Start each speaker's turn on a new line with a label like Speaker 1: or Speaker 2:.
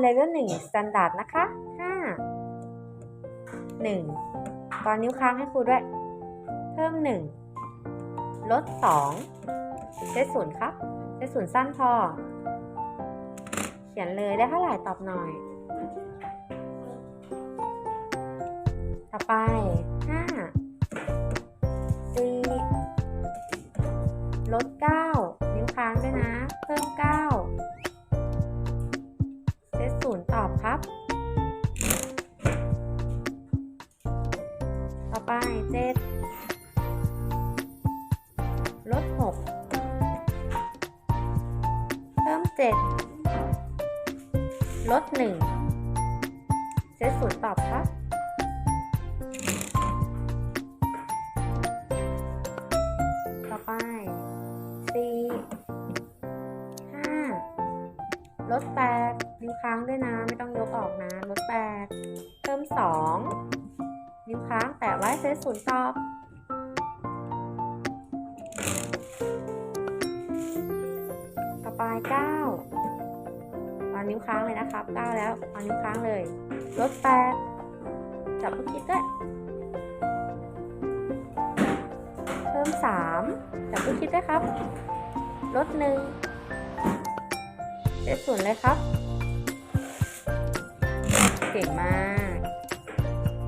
Speaker 1: เลเวล1 Standard นะคะ 5 1 ตอนนิ้วค้างให้ครูด้วย เพิ่ม 1 ลด 2 เซตศูนย์ครับ เซตศูนย์สั้นพอ เขียนเลยได้เท่าไหร่ตอบหน่อย ต่อไป 5 4 ลด 9 นิ้วค้างด้วยนะ เพิ่ม 9 เข้าไปเจ็ดลบหกเพิ่มเจ็ดลดหนึ่งเซตศูนย์ตอบครับต่อไปสี่ห้าลดแปดดูค้างด้วยนะ ไม่ต้องยกออกนะ ลดแปดเพิ่มสอง นิ้วค้างแตะไว้เซตศูนย์ตอบ ต่อไป9วางนิ้วค้างเลยนะครับ9แล้ววางนิ้วค้างเลยลด8จับลูกคิดด้วย เพิ่ม3จับลูกคิดด้วยครับ ลด1เซตศูนย์เลยครับ เก่งมาก